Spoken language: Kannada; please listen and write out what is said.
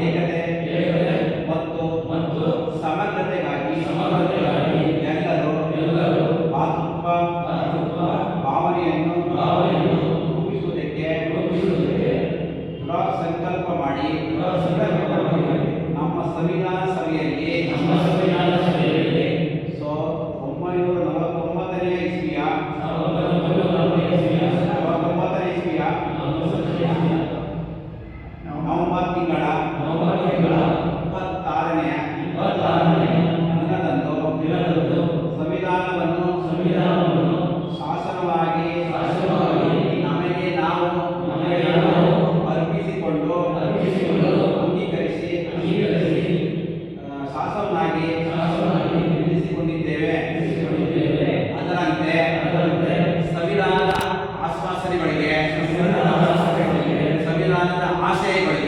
ಏಕತೆ ಮತ್ತು ಮತ್ತು ಸಮಗ್ರತೆಗಾಗಿ ಸಮಗ್ರತೆಗಾಗಿ ಎಲ್ಲರೂ ಎಲ್ಲರೂ ಭಾವನೆಯನ್ನು ಭಾವನೆಯನ್ನು ರೂಪಿಸುವುದಕ್ಕೆ ಸಂಕಲ್ಪ ಮಾಡಿ ಸಂಕಲ್ಪ ಮತ್ತೆ ಸಂವಿಧಾನದ ಆಶ್ವಾಸನೆಗಳಿಗೆ ಸಂವಿಧಾನದ ಆಶಯಗಳಿಗೆ